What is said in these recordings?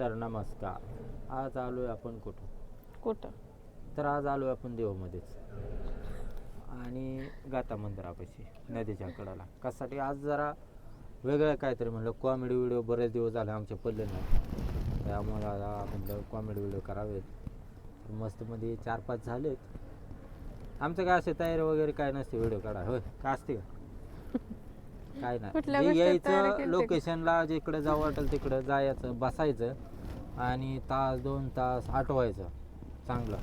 तर नमस्कार. आज आलोय आपण कुठं? कुठं? तर आज आलोय आपण देवमध्येच. आणि गाता मंदिरापाशी नदीच्या कडाला. कशासाठी? आज जरा वेगळं काहीतरी म्हणलं. कॉमेडी व्हिडिओ बरेच दिवस झाले आमचे पडले नाही. त्यामुळे आता म्हणलं कॉमेडी व्हिडिओ करावेत. तर मस्त मध्ये चार पाच झालेत. आमचं काय असे तयारी वगैरे काय नसते व्हिडिओ काढा होय का असते का? काय कुठल्या नाही जे गोष्टीत तयारी यायचं? लोकेशनला जिकडे जावं वाटेल तिकडं जायचं बसायचं. आणि तास दोन तास आठवायचं चांगलं.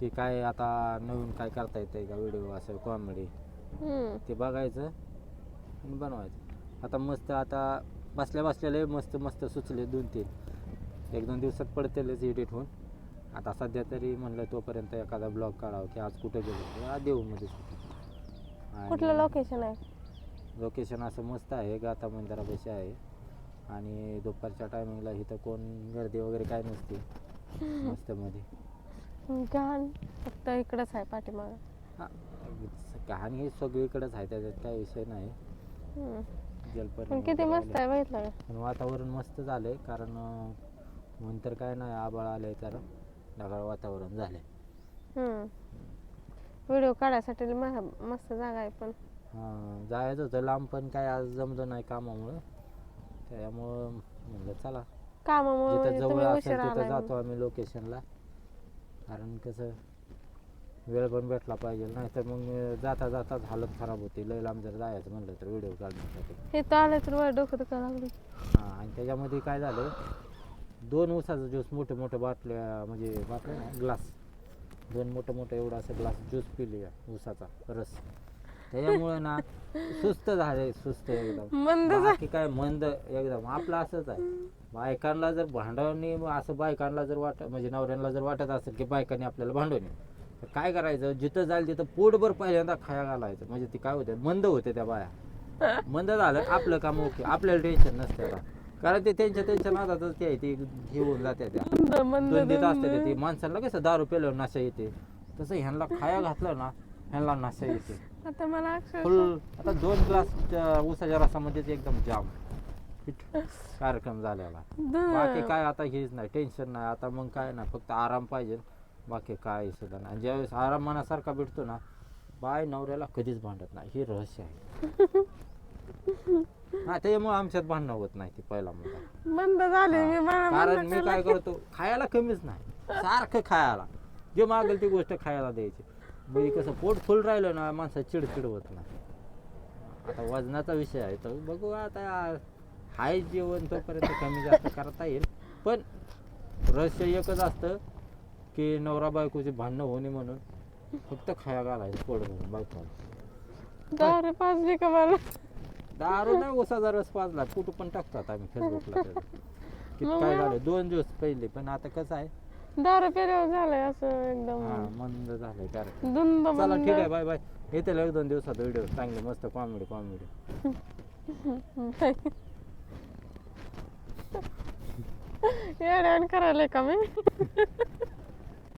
की काय आता नवीन काय करता येतंय का व्हिडिओ असेल कॉमेडी हम्म. ते बघायचं आणि बनवायचं. आता मस्त आता बसल्या बसलेले मस्त मस्त सुचले दोन तीन. एक दोन दिवसात पडतेलच एडिट होऊन. आता सध्या तरी म्हणलं तोपर्यंत एखादा ब्लॉग काढावं की आज कुठे गेलो? आज देऊमध्ये कुठलं लोकेशन आहे? लोकेशन असं मस्त आहे गाथा मंदिरापाशी आहे. आणि दुपारच्या टायमिंगला इथं कोण गर्दी वगैरे काय नसते. मस्त मध्ये. घाण फक्त इकडंच आहे पाठीमागं. हा, कहाणी ही सगळीकडेच आहे त्याच्यात काय विषय नाही. हम्म. जलपर्णी पण किती वगैरे मस्त. आहे बघितलं का? पण वातावरण मस्त झालंय कारण अं, नंतर काय नाही आबाळ आलंय तर ढगाळ वातावरण झालंय. हम्म. व्हिडिओ काढायसाठी म- मस्त जागा आहे पण. जायचं होतं लांब पण काय आज जमलं नाही कामामुळं. त्यामुळं म्हणलं चला. जिथं म्हणजे जवळ तुम्ही असेल उशिरा तिथं जातो आम्ही लोकेशनला कारण कसं वेळ पण भेटला पाहिजे. नाही तर मग जाता जाताच हालत खराब होते. लय लांब जर जायचं म्हणलं तर व्हिडिओ काढण्यासाठी. हे तर आलं तर वर डोकं दुखायला लागलं. हा आणि त्याच्यामध्ये काय झालं दोन उसाचा ज्यूस मोठे मोठे बाटल्या म्हणजे बाटल्या ना ग्लास. दोन मोठं मोठं एवढा असं ग्लास ज्यूस पिली उसाचा रस. त्याच्यामुळे ना सुस्त झाले सुस्त एकदम. मंद बाकी काय मंद एकदम. आपलं असंच आहे. बायकांना जर भांडवणी असं बायकांना जर वाट म्हणजे नवऱ्यांना जर वाटत असेल की बायकांनी आपल्याला भांडवणी. तर काय करायचं? जिथं जाईल तिथं पोटभर पहिल्यांदा खाया घालायचं. म्हणजे ती काय होते? मंद होते त्या बाया. मंद झालं आपलं काम ओके. आपल्याला टेन्शन नसते आता. कारण ते त्यांच्या त्यांच्या नादातच ते आहे. ते घेऊन जाते त्या. मंद असते ते. माणसाला कसं दारू पेल्यावर नशा येते. तसं ह्यांना खाया घातलं ना ह्यांना नशा येते. आता मला अक्षरशः फुल आता दोन ग्लास ऊसाच्या रसामध्येच एकदम जाम. कार्यक्रम झालेला. बाकी द- काय आता हेच नाही टेन्शन नाही. आता मग काय नाही फक्त आराम पाहिजे. बाकी काय सुद्धा नाही. आणि ज्यावेळेस आराम मनासारखा भेटतो ना बाय नवऱ्याला कधीच भांडत नाही. हे रहस्य आहे. हा त्याच्यामुळे आमच्यात भांडणं होत नाही ती पहिला मुद्दा. मंद झाले मी मला कारण मी काय. करतो खायला कमीच नाही. सारखं खायला. जे मागेल ती गोष्ट खायला द्यायची. म्हणजे कसं पोट फुल राहिलं ना माणसं चिडचिड होत नाही आता वजनाचा विषय आहे तर बघू आता हाय जेवण तोपर्यंत कमी जास्त करता येईल. पण रहस्य एकच असतं की नवरा बायकोचे भांडणं होणे म्हणून फक्त खाया घालायचं पोट भरून बायकोला दारू पाजली का मला? दारू नाही उसाचा रस पाजला. कुठं पण टाकतात आम्ही फेसबुकला किती काय झालं दोन दिवस पहिले. पण आता कसं आहे दारू पेल्यावर झालंय असं हा एकदम मंद झालंय कारण धुंद चला ठीक आहे बाय बाय. येते एक दोन दिवसात व्हिडिओ चांगले मस्त कॉमेडी कॉमेडी येड्यान करायला का मी?